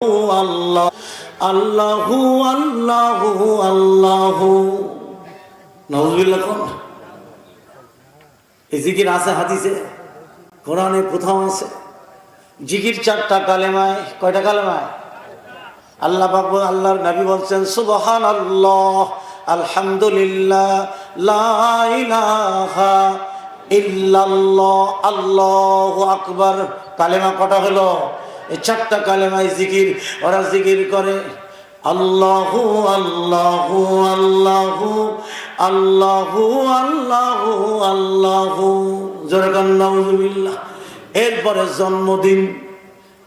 আল্লাহ আল্লাহু আল্লাহু। বাবু আল্লাহর নবী বলছেন সুবহান আল্লাহ আলহামদুলিল্লাহ, লা ইলাহা ইল্লাল্লাহ, আল্লাহু আকবার। কালেমা কটা হলো? এই চারটা কালেমায় জিকির, ওরা জিকির করে, আল্লাহু আল্লাহু আল্লাহু আল্লাহু আল্লাহু আল্লাহু। জোরে কান, নাউজুবিল্লাহ। এরপরে জন্মদিন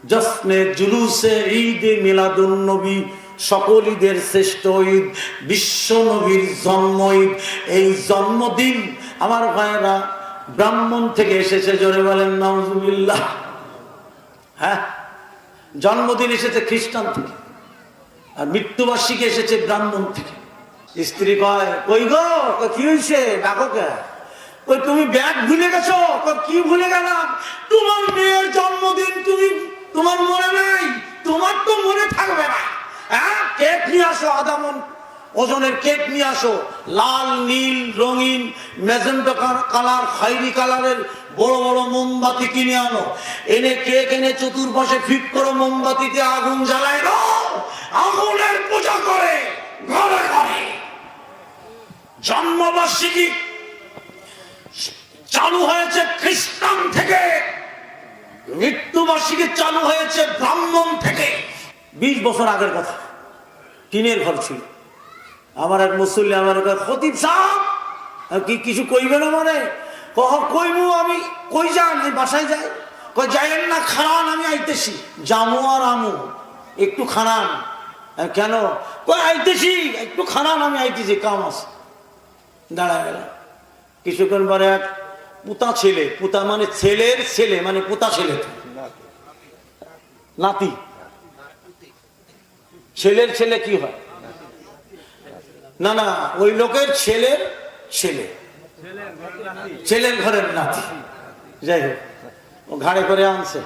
জশ্নে জুলুসে, ঈদে মিলাদুন নবী, সকল ঈদের শ্রেষ্ঠ ঈদ, বিশ্ব নবীর জন্ম ঈদ। এই জন্মদিন আমার ভাইয়েরা ব্রাহ্মণ থেকে এসেছে, জোরে বলেন, নাউজুবিল্লাহ। হ্যাঁ? জন্মদিন এসেছে খ্রিস্টান থেকে, আর মৃত্যুবার্ষিকী এসেছে ব্রাহ্মণ থেকে। স্ত্রী কয়, কই গো কি হয়েছে ডাকো কে? তুমি ব্যাগ ভুলে গেছো? কি ভুলে গেলাম? তোমার মেয়ের জন্মদিন তুমি, তোমার মনে নাই? তোমার তো মনে থাকবে না। হ্যাঁ কেক নিয়ে আসো আদামন ওজনের কেক নিয়ে আসো। লাল, নীল, রঙিন, ম্যাজেন্টো কালার, খয়েরি কালারের বড় বড় মোমবাতি কিনে আনো। এনে কেক এনে চতুর্পাশে ফিট করো মোমবাতিতে আগুন জ্বালায় দাও আগুনের পূজা করে, ঘরে ঘরে। জন্মবার্ষিকী চালু হয়েছে খ্রিস্টান থেকে। মৃত্যুবার্ষিকী চালু হয়েছে ব্রাহ্মণ থেকে। বিশ বছর আগের কথা। টিনের ঘর ছিল। আমার এক মুসল্লি আমার খতিব সাহ কি কিছু কইবে না মানে? কইবু আমি, কই যান, এই বাসায় যাই। কই যাইয়েন না খারান আমি আইতেছি। জামু আর আমু, একটু খানান কেন? কই আইতেছি, একটু খানান আমি আইতেছি, কাম আছে। দাঁড়ায় গেল কিছুক্ষণ পরে এক পুতা ছেলে, পুতা মানে ছেলের ছেলে মানে পুতা ছেলে নাতি। ছেলের ছেলে কি হয়? না না, ওই লোকের ছেলের ছেলে। ছেলের ঘরের নাতি। যাই হোক, ও ঘাড়ে করে আনছে।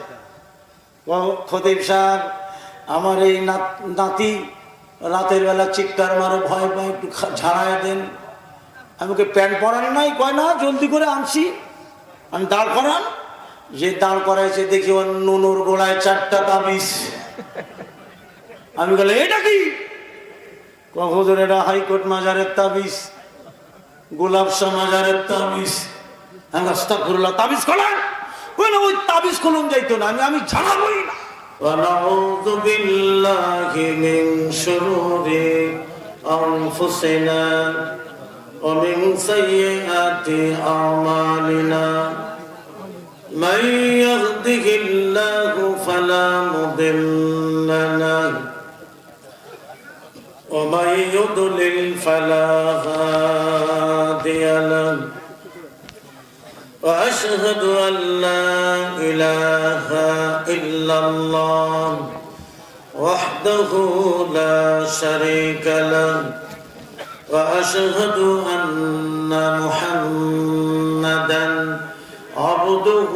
ও খতিব সাহেব, আমার এই নাত- রাতের বেলা চিৎকার মারে, ভয় পায়, একটু ঝাড়ায় দেন। আমি ওকে প্যান্ট পরান নাই, কয় না, জলদি করে আনছি। আমি দাঁড় করান। যে দাঁড় করাইছে, দেখি ওর নুনুর গোড়ায় চারটা তাবিজ আমি বলে, এটা কি? কখন এটা হাইকোর্ট মাজারের তাবিজ। গোলাপ শাহ মাজারের তাবিজ আমি আস্তাগফিরুল্লাহ তাবিজ খোলেন ওই না ওই তাবিজ খুলুন যাইতো না আমি আমি ঝাড়াবই না ونعوذ بالله من شرور أنفسنا ومن سيئات أعمالنا من يهده الله فلا مضل له ومن يضلل فلا هادي واشهد أن لا إله إلا الله وحده لا شريك له وأشهد أن محمدا عبده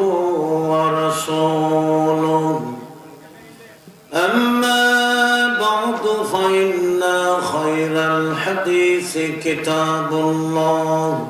ورسوله. أما بعد فإن خير الحديث كتاب الله.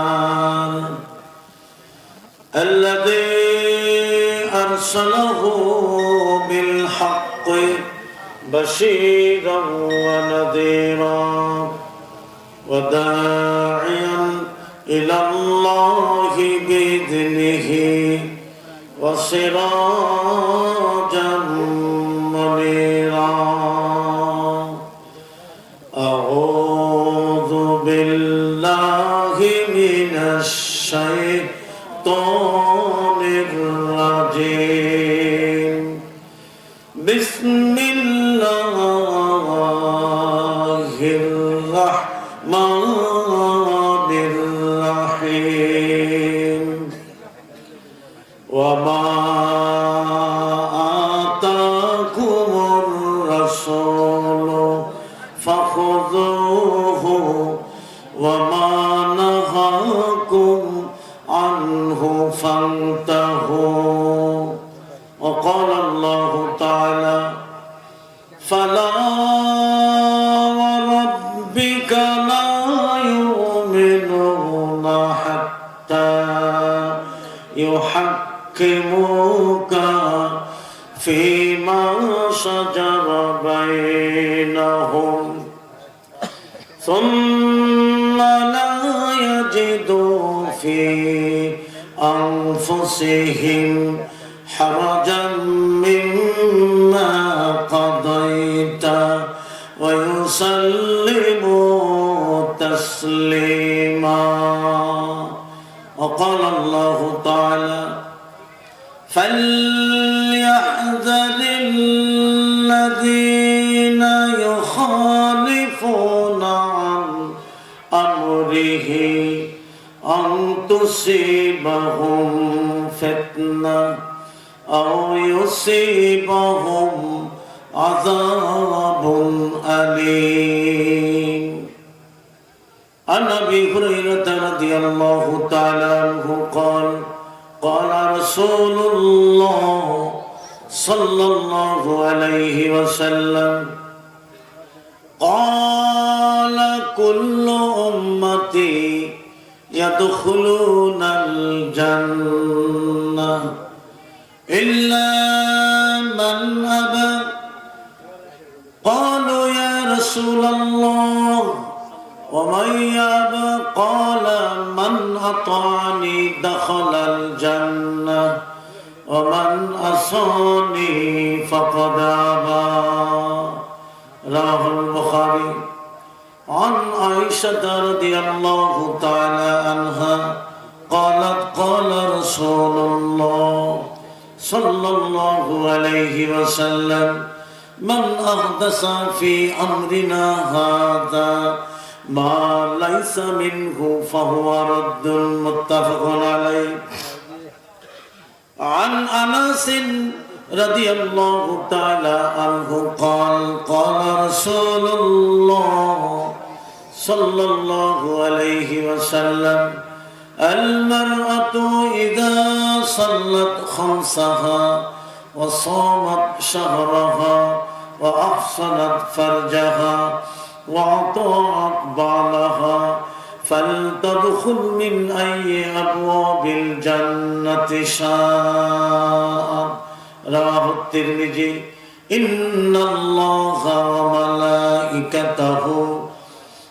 بشيرا ونذيرا وداعيا إلى الله بإذنه وسراجا في أنفسهم حرجا مما قضيت ويسلموا تسليما. وقال الله تعالى فليحذر الذين تصيبهم فتنة أو يصيبهم عذاب أليم عن أبي هريرة رضي الله تعالى عنه قال قال رسول الله صلى الله عليه وسلم قال كل أمتي يدخلون الجنة إلا من أبى قالوا يا رسول الله ومن يابى قال من أطعني دخل الجنة ومن أصاني فقد أبى رواه البخاري عن عائشة رضي الله تعالى عنها قالت قال رسول الله صلى الله عليه وسلم من أحدث في أمرنا هذا ما ليس منه فهو رد متفق عليه عن أنس رضي الله تعالى عنه قال قال رسول الله صلى الله عليه وسلم المرأة إذا صلت خمسها وصامت شهرها وأحصنت فرجها وأطاعت بعلها فلتدخل من أي أبواب الجنة شاء رواه الترمذي إن الله وملائكته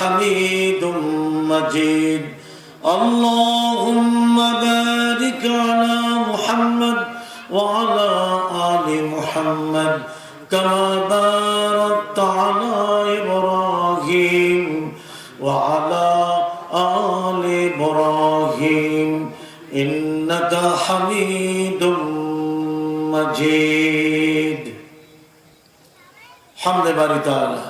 حميد مجيد اللهم بارك على محمد وعلى آل محمد كما باركت على إبراهيم وعلى آل إبراهيم إنك حميد مجيد حمد باري تعالى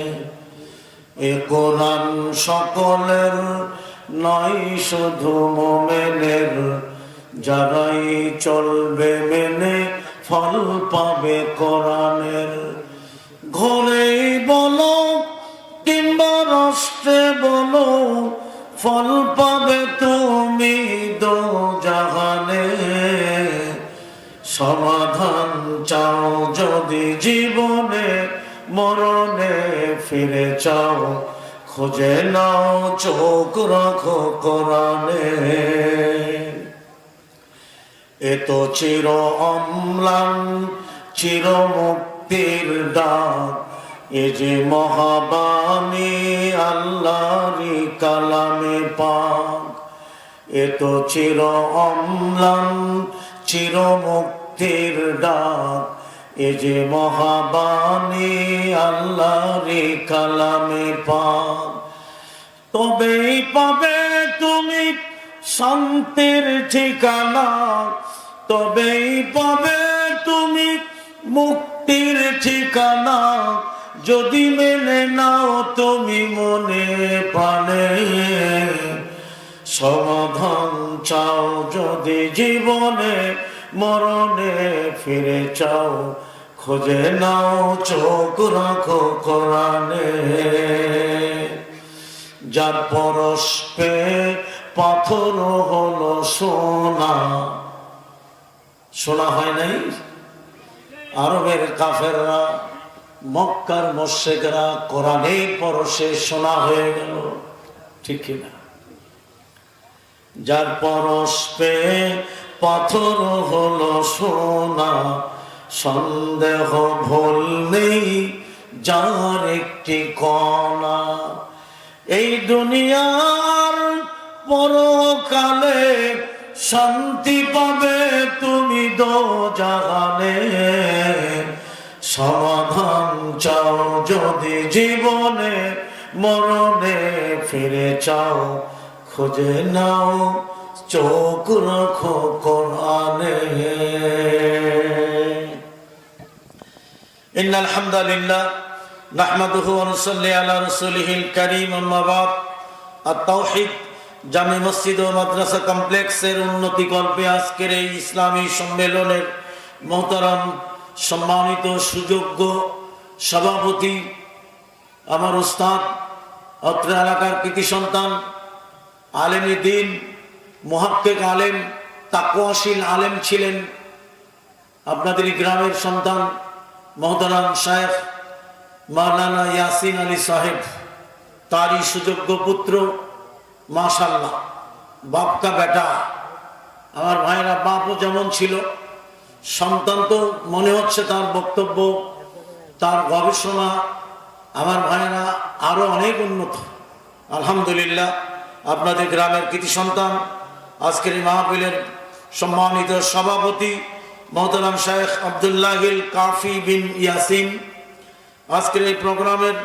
এ কোরআন সকলের নয়, শুধু মোমেনের। যারাই চলবে মেনে ফল পাবে কোরআনের। ঘরেই বলো কিংবা রাষ্ট্রে বলো, ফল পাবে তুমি দো জাহানে। সমাধান চাও যদি জীবনে মরণে ফিরে চাও খুঁজে নাও, চোখ রাখো কোরআনে। এ তো চির অম্লান, চির মুক্তির ডাক এ যে মহাবাণী আল্লাহরি কালামে পাক। এ তো চির অম্লান, চির মুক্তির ডাক এ যে মহাবাণী আল্লাহরি কালামে পাক। তবেই পাবে তুমি শান্তির ঠিকানা। তবেই পাবে তুমি মুক্তির ঠিকানা। যদি মেনে নাও তুমি মনে পানে সমাধান চাও যদি জীবনে। মরণে ফিরে চাও, খোঁজে নাও, চোখ রাখো কোরআনে। যার পরশ পে পাথর হলো সোনা। শোনা হয় নাই? আরবের কাফেররা, মক্কার মোশেকরা কোরআনের পরশে সোনা হয়ে গেল, ঠিক কিনা? যার পরশ পাথর হলো সোনা। সন্দেহ ভুল নেই যার একটি কণা। এই দুনিয়ার পরকালে শান্তি পাবে তুমি দো জাগানে সমাধান চাও যদি জীবনে, মরণে ফিরে চাও, খুঁজে নাও চোখ রাখো কোরআনে إن الحمد لله نحمده ونصلي على رسوله الكريم أما بعد التوحيد জামি মসজিদ ও মাদ্রাসা কমপ্লেক্সের উন্নতি কল্পে আজকের এই ইসলামী সম্মেলনের মহতারাম সম্মানিত সুযোগ্য সভাপতি আমার উস্তাদ অত্র এলাকার কৃতি সন্তান আলেমী দিন মহাক্কেক আলেম তাকুয়াশীল আলেম ছিলেন। আপনাদের গ্রামের সন্তান মহতারাম সাহেব মাওলানা ইয়াসিন আলী সাহেব, তারই সুযোগ্য পুত্র মাশাল্লাহ বাপকা বেটা। আমার ভাইরা বাপও যেমন ছিল, সন্তান তো মনে হচ্ছে তার বক্তব্য, তার গবেষণা। আমার ভাইরা আরও অনেক উন্নত। আলহামদুলিল্লাহ, আপনাদের গ্রামের কৃতি সন্তান আজকের এই মাহফিলের সম্মানিত সভাপতি মহতারাম শেখ আবদুল্লাহিল কাফি বিন ইয়াসিন। আজকের এই প্রোগ্রামের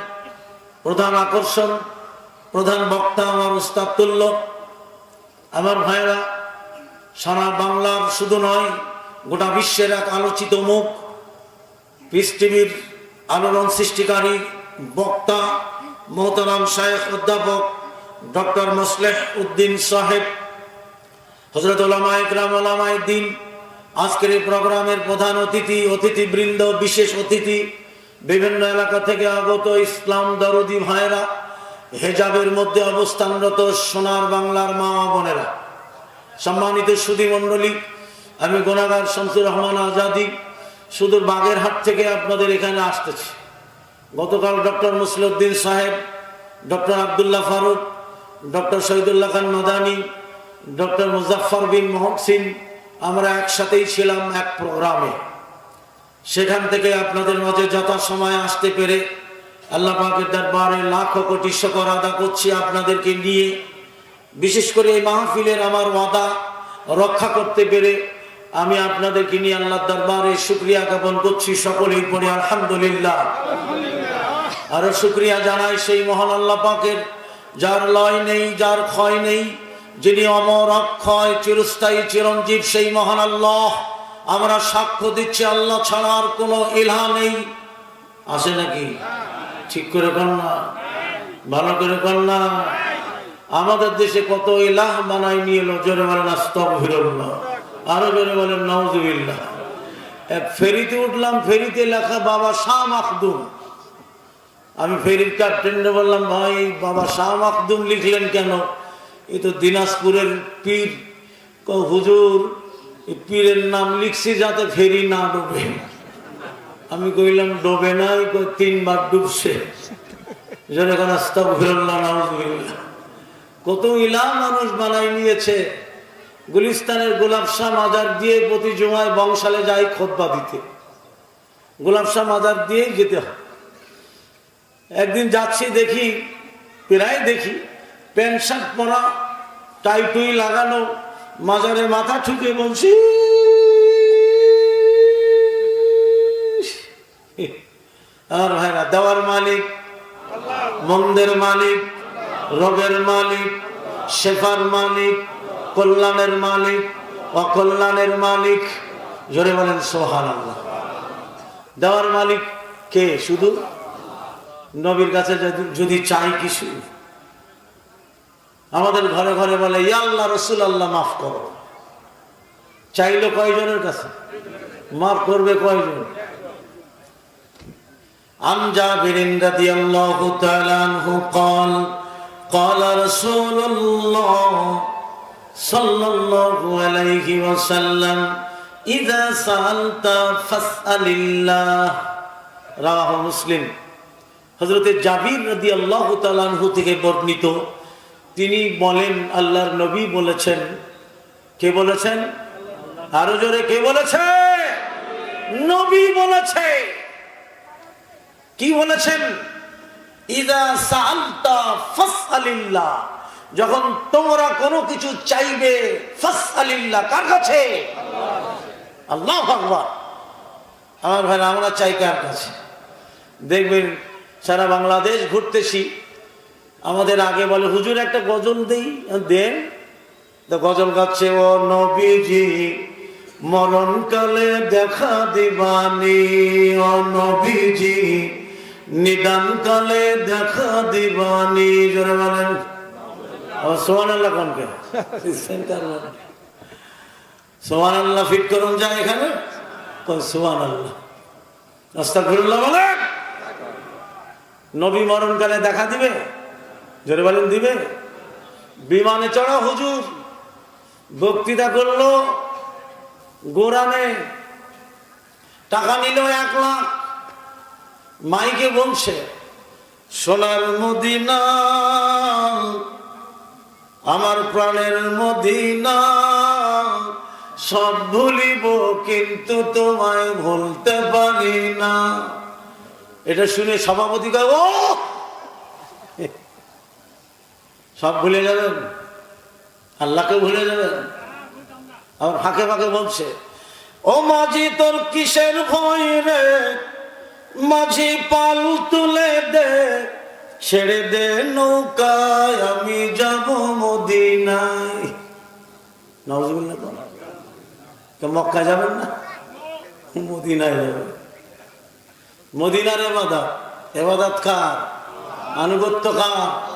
প্রধান আকর্ষণ, প্রধান বক্তা আমার উস্তাদ তুল্য। আমার ভাইরা সারা বাংলার শুধু নয়, গোটা বিশ্বের এক আলোচিত মুখ, পিস টিভির আলোড়ন সৃষ্টিকারী বক্তা মোহতারাম শায়েখ অধ্যাপক ডক্টর মোসলেহ উদ্দিন সাহেব। হজরত ওলামা ইকরাম ওলামায় দিন আজকের এই প্রোগ্রামের প্রধান অতিথি, অতিথিবৃন্দ, বিশেষ অতিথি, বিভিন্ন এলাকা থেকে আগত ইসলাম দরদি ভাইরা হেজাবের মধ্যে অবস্থানরত সোনার বাংলার মা বোনেরা, সম্মানিত সুদী মণ্ডলী আমি গোনাগার শামসুর রহমান আজাদি, সুদূর বাগেরহাট থেকে আপনাদের এখানে আসতেছি। গতকাল ডক্টর মুসলিউদ্দিন সাহেব, doctor Abdullah Faruk, doctor Shahidullah Khan Madani doctor Muzaffar Bin Mohsin আমরা একসাথেই ছিলাম এক প্রোগ্রামে। সেখান থেকে আপনাদের মাঝে যথাসময়ে আসতে পেরে আল্লাহ পাকের দরবারে লাখো কোটি শকর আদা করছি আপনাদেরকে নিয়ে। বিশেষ করে এই মাহফিলের আমার ওয়াদা, রক্ষা করতে পেরে আমি আপনাদেরকে নিয়ে আল্লাহ দরবারে শুক্রিয়া জ্ঞাপন করছি সকলেই পরে আলহামদুলিল্লাহ। আরও শুক্রিয়া জানাই সেই মহান আল্লাহ পাকের, যার লয় নেই, যার ক্ষয় নেই যিনি অমর অক্ষয়, চিরস্থায়ী চিরঞ্জীব, সেই মহান আল্লাহ। আমরা সাক্ষ্য দিচ্ছি, আল্লাহ ছাড়া আর কোনো ইলহা নেই। আছে নাকি? ঠিক করে না। ভালো করে না। আমাদের দেশে কত ইলাহ বানাই নিয়ে এলো, জোরে বলেন, আস্তগফিরুল্লাহ। আরও জোরে বলেন, নাউজুবিল্লাহ। এক ফেরিতে উঠলাম, ফেরিতে লেখা, বাবা শাহ মাখদুম। আমি ফেরির ক্যাপ্টেনরে বললাম, ভাই, বাবা শাহ মাখদুম লিখলেন কেন? এ তো দিনাজপুরের পীর। হুজুর পীরের নাম লিখছি যাতে ফেরি না ডুবে। আমি কইলাম, ডোবে না, ওই তিনবার ডুবছে। কত ইলা মানুষ বানাই নিয়েছে। গুলিস্তানের গোলাপ শাহ মাজার দিয়ে প্রতি জমায় বংশালে যাই খোদবা দিতে। গোলাপ শাহ মাজার দিয়েই যেতে হয়। একদিন যাচ্ছি দেখি, প্রায় দেখি প্যান্ট শার্ট পরা, টাই টুই লাগানো মাজারে মাথা ঠুকে বলছি, আর ভাইরা, দেওয়ার মালিক, মন্দের মালিক, রবের মালিক, শেফার মালিক, কল্যাণের মালিক, অকল্যাণের মালিক, জোরে বলেন সোহান আল্লাহ দেওয়ার মালিক কে? শুধু? নবীর কাছে যদি- চাই কিছু? আমাদের ঘরে ঘরে বলে ইয়া আল্লাহ রসুল আল্লাহ মাফ করো চাইলো কয়জনের কাছে মাফ করবে কয়জন عن جابر رضي الله تعالى عنه قال قال رسول الله صلى الله عليه وسلم إذا سألت فاسأل الله রাহ মুসলিম হজরতে জাবির রদি আল্লাহ তালানহু থেকে বর্ণিত তিনি বলেন, আল্লাহর নবী বলেছেন। কে বলেছেন? আরও জোরে, কে বলেছে? নবী বলেছে। কি বলেছেন? যখন তোমরা কোনো কিছু চাইবে কার কাছে? আল্লাহ আকবার। আমার ভাই আমরা চাই কার কাছে? দেখবেন, সারা বাংলাদেশ ঘুরতেছি। আমাদের আগে বলে, হুজুর, একটা গজল দেই দেন। তো গজল গাচ্ছে, ও নবীজি, মরণকালে দেখা দিবানি। ও নবীজি, নিদানকালে দেখা দিবানি। জোরে বলেন। সোহান আল্লাহ কোনকে সোহান আল্লাহ ফিট করুন যায় এখানে। সোহান আল্লাহ রাস্তা আস্তাগফিরুল্লাহ বলেন। নবী মরণকালে দেখা দিবে? জোরে বলেন দিবে? বিমানে চড়া হুজুর। বক্তৃতা করল। গোরানে টাকা নিল এক লাখ। মাইকে বলছে, সোনার মদিনা, আমার প্রাণের মদিনা, সব ভুলিব কিন্তু তোমায় ভুলতে পারি না। এটা শুনে সভাপতি ও সব ভুলে যাবেন। আল্লাহকে ভুলে যাবেন। আবার ফাঁকে ফাঁকে বলছে, ও মাঝি, তোর কিসের ভয় রে? মাঝি, পাল তুলে দে, ছেড়ে দে নৌকায়, আমি যাব মদিনায়। তো মক্কা যাবেন না? মদিনায় যাবেন। মদিনার এবাদত এবাদত কার? আনুগত্য কার?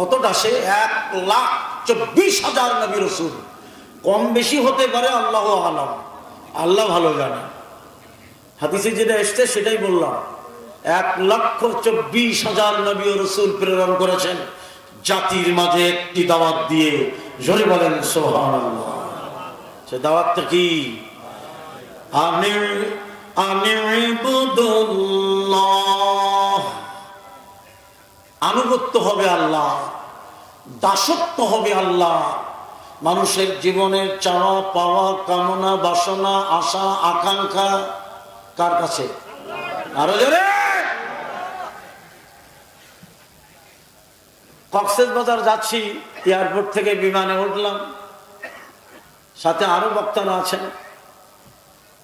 কতটা সে? এক লাখ চব্বিশ হাজার নবী রসুল। কম বেশি হতে পারে, আল্লাহ আলাম। আল্লাহ ভালো জানে। হাদিসে যেটা এসছে, সেটাই বললাম। এক লক্ষ চব্বিশ হাজার নবী রসুল প্রেরণ করেছেন জাতির মাঝে একটি দাওয়াত দিয়ে। জোরে বলেন সোহান সে দাওয়াতটা কি? আমি আমি ইবুদুল্লাহ। আনুগত্য হবে আল্লাহ, দাসত্ব হবে আল্লাহ। মানুষের জীবনের চাওয়া পাওয়া, কামনা, বাসনা, আশা, আকাঙ্ক্ষা কার কাছে? আরও জোরে! কক্সেস বাজার যাচ্ছি, এয়ারপোর্ট থেকে বিমানে উঠলাম। সাথে আরও বক্তারা আছেন।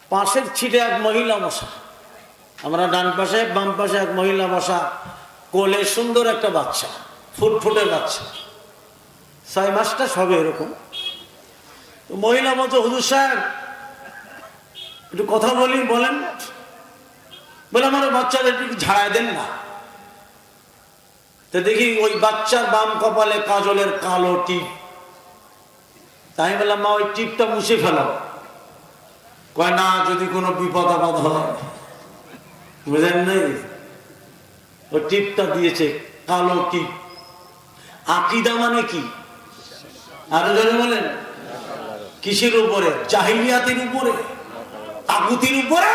পাশের ছিটে এক মহিলা বসা। আমরা ডান পাশে, বাম পাশে এক মহিলা বসা। কোলে সুন্দর একটা বাচ্চা, ফুটফুটের বাচ্চা। ছয় মাসটা সবে এরকম। তো মহিলা বলছে, হুজুর সাহেব, একটু কথা বলি, বলেন। বলে, আমার বাচ্চাদের একটু ঝাড়াই দেন না। তো দেখি ওই বাচ্চার বাম কপালে কাজলের কালো টিপ। তাই বললাম, মা, ওই টিপটা মুছে ফেলো। কয়, না, যদি কোনো বিপদ আপদ হয়। বুঝলেন নেই? ওই টিপটা দিয়েছে, কালো টিপ। আকিদা মানে কি? আরও জনে বলেন। কিসের উপরে? জাহিলিয়াতের উপরে? তাগুতির উপরে?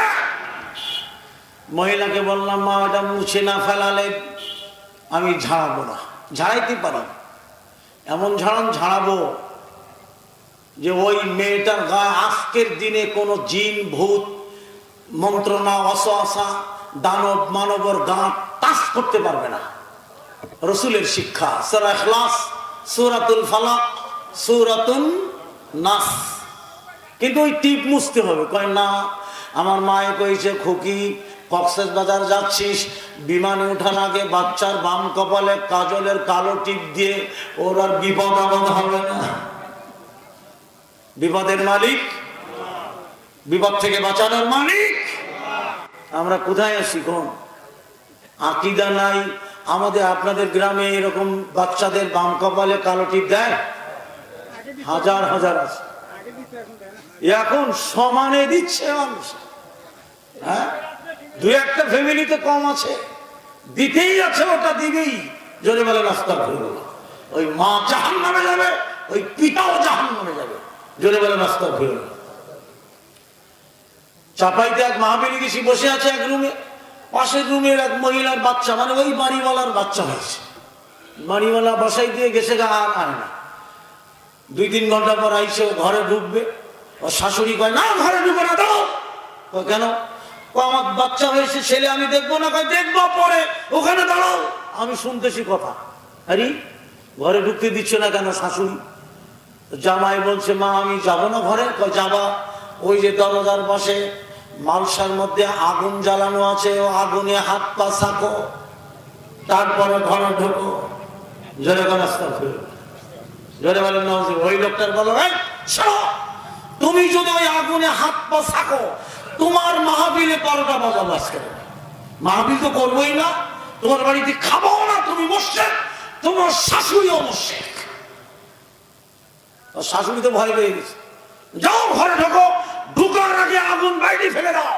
মহিলাকে বললাম, মা ওটা মুছে না ফেলালে আমি ঝাড়াবো না। ঝাড়াইতে পারি। এমন ঝাড়ান, ঝাড়াবো যে ওই মেয়েটার গায়ে আজকের দিনে কোনো জিন, ভূত, মন্ত্রণা অসআসা দানব মানবর গা টাচ করতে পারবে না। রসুলের শিক্ষা, সুরা সুরাতুল ফালাক, সুরাতুন নাস। কিন্তু ওই টিপ মুছতে হবে, কয়, না, আমার মায়ে কইছে, খুকি কক্সেস বাজার যাচ্ছিস, বিমানে ওঠার আগে বাচ্চার বাম কপালে কাজলের কালো টিপ দিয়ে ওর আর বিপদ আপদ হবে না। বিপদের মালিক, বিপদ থেকে বাঁচানোর মালিক। আমরা কোথায় আছি কোন? আকিদা নাই। আমাদের, আপনাদের গ্রামে এরকম বাচ্চাদের বাম কপালে কালো টিপ দেয়? হাজার হাজার আছে। এখন সমানে দিচ্ছে মানুষ। হ্যাঁ? দু একটা ফ্যামিলিতে কম আছে। দিতেই আছে, ওটা দিবেই। জোরে বলে রাস্তা করব ওই মা জাহান নামে যাবে, ওই পিতাও জাহান নামে যাবে। জোরে বলে রাস্তা করব চাপাইতে এক মাহাবীর গেছি বসে আছে এক রুমে। পাশের রুমের এক মহিলার বাচ্চা মানে ওই বাড়িওয়ালার বাচ্চা হয়েছে। বাড়িওয়ালা বসাই দিয়ে গেছে গা, আর আনে না। দুই তিন ঘণ্টা পর আইসে, ও ঘরে ঢুকবে। ও শাশুড়ি কয়, না, ঘরে ঢুকে না দাও ও কেন? ও, আমার বাচ্চা হয়েছে, ছেলে আমি দেখব না। কয়, দেখব পরে, ওখানে দাঁড়াও। আমি শুনতেছি কথা। আরে, ঘরে ঢুকতে দিচ্ছে না কেন শাশুড়ি? জামাই বলছে, মা, আমি যাব না ঘরে। কয়, যাবা। ওই যে দরজার পাশে মালসার মধ্যে আগুন জ্বালানো আছে ও আগুনে হাত পা সাকো তারপরে ঘরে ঢোকো। জোরে রাস্তা ফিরো জোরে বলেন ওই লোকটার বলো "এই, শোনো, তুমি যদি ওই আগুনে হাত পা থাকো তোমার মাহাবিলে বারোটা বাজাবো আজকে। মাহাবিল তো করবোই না তোমার বাড়িতে খাব না তুমি বসছে তোমার শাশুড়িও বসছে শাশুড়ি তো ভয় পেয়ে গেছে। যাও ঘরে ঢোকো। ঢুকার আগে আগুন বাইরে ফেলে দাও।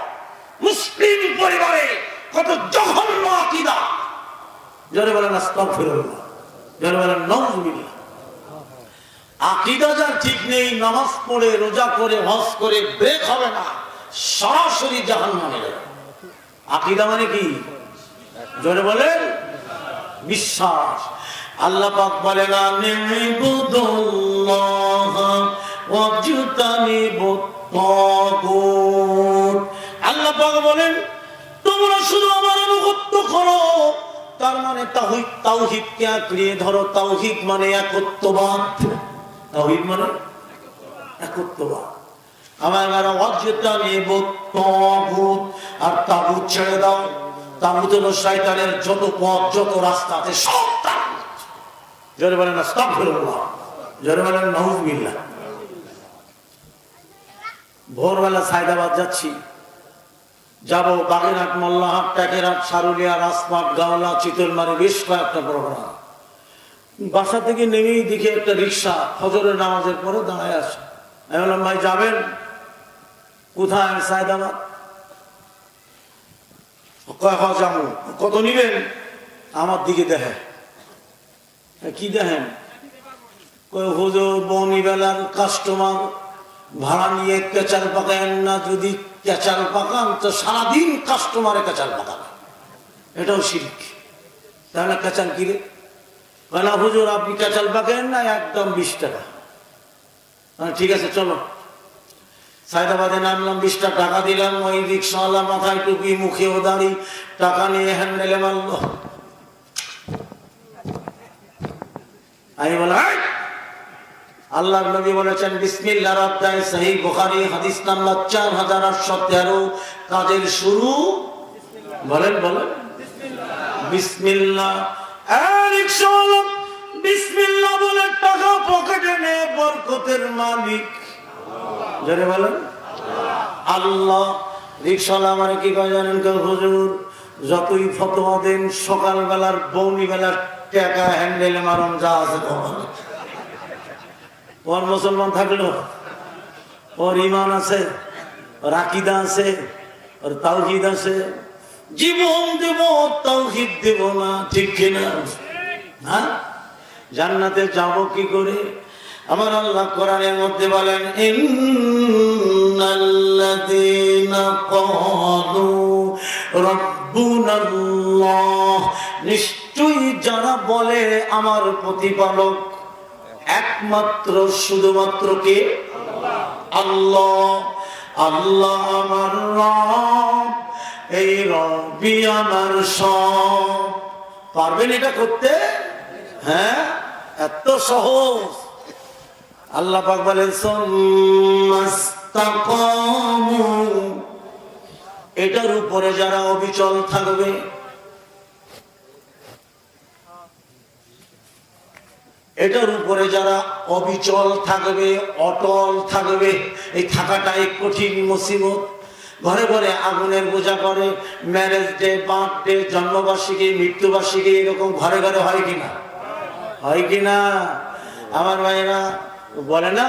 মুসলিম পরিবারে কত জঘন্য আকিদা। জোরে বলেন, আস্তাগফিরুল্লাহ। জোরে বলেন নজমিল্লাহ আকিদা যার ঠিক নেই, নামাজ পড়ে, রোজা করে, হজ করে, ব্রেক হবে না, সরাসরি জাহান মানে আকিদা মানে কি? জোরে বলেন, বিশ্বাস। আল্লাহ পাক বলে না নিবুদুল্লাহ ওয়াজতানিবুত আল্লাহ বলেন, তোমরা শুধু আমার আনুগত্য করো। তার মানে তাহিদ তাওহিদকে আঁকড়িয়ে ধরো। তাওহিদ মানে একত্ববাদ। তাওহিদ মানে একত্ববাদ। আমার গারা অজ্ঞতা আর ছেড়ে দাও। যত পথ, যত রাস্তা আছে, সব ভোরবেলা সাইদাবাদ যাচ্ছি। যাব বাগেরহাট, মোল্লাহাট, ট্যাকেরহাট, সারুলিয়া রাজপাট গাওলা, চিতলমারি, বেশ কয়েকটা প্রোগ্রাম। বাসা থেকে নেমেই দেখি একটা রিক্সা ফজরের নামাজের পরে দাঁড়ায় আসে আমি বললাম, ভাই, যাবেন? কোথায় সায়দাবাদ? কয় যাব। কত নিবেন? আমার দিকে দেখে কি দেখেন? হুজুর বনিবেলার কাস্টমার। ভাড়া নিয়ে কেচাল পাকায়েন না, যদি কেচাল পাকান তো সারাদিন কাস্টমারে কেচাল পাকাবে। এটাও শিরিক। তাহলে কেচাল কিরে না হুজুর, আপনি কেচাল পাকেন না, একদম বিশ টাকা। ঠিক আছে, চলো। সায়দাবাদে নামলাম বিশটা টাকা দিলাম, ওই রিক্সাওয়ালা মাথায় টুপি, মুখে ও দাঁড়ি টাকা নিয়ে হ্যান্ডেলে মারল। আমি বললাম "এই, আল্লাহ নবী বলেছেন বিসমিল্লাহ অধ্যায় সহি বুখারী হাদিস নাম্বার চার হাজার আটশো তেরো। কাজের শুরু বলেন বলেন। বিসমিল্লাহ। রিকশাওয়ালা, বিসমিল্লাহ বলে টাকা পকেটে নে বরকতের মালিক। জোরে বলেন। আল্লাহ রিক্সাওয়ালা মানে কি কয় জানেন কেউ হুজুর? যতই ফতোয়া দেন সকালবেলার বৌনি বেলার টাকা হ্যান্ডেলে মারণ যা আছে তোমার ওর মুসলমান থাকল। ওর ইমান আছে, ওর আকিদা আছে, ওর তাওহিদ আছে। জীবন দেব, তাওহিদ দেব না, ঠিক কিনা? হ্যাঁ? জান্নাতে যাব কি করে? আমার আল্লাহ কোরআনের মধ্যে বলেন, ইন্নাল্লাযীনা ক্বালু রাব্বুনাল্লাহ। নিশ্চয়ই যারা বলে আমার প্রতিপালক একমাত্র শুধুমাত্র কে? আল্লাহ। আল্লাহ আমার রব, এই রবি আমার সব। পারবেন এটা করতে? হ্যাঁ? এত সহজ। আল্লাহ পাক বলেন এটার উপরে যারা অবিচল থাকবে এটার উপরে যারা অবিচল থাকবে, অটল থাকবে, এই থাকাটাই কঠিন মুসিবত। ঘরে ঘরে আগুনের পূজা করে ম্যারেজ ডে বার্থ ডে জন্মবার্ষিকী, মৃত্যুবার্ষিকী, এরকম ঘরে ঘরে হয় কিনা? হয় কিনা? আমার ভাইরা বলে না,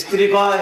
স্ত্রী কয়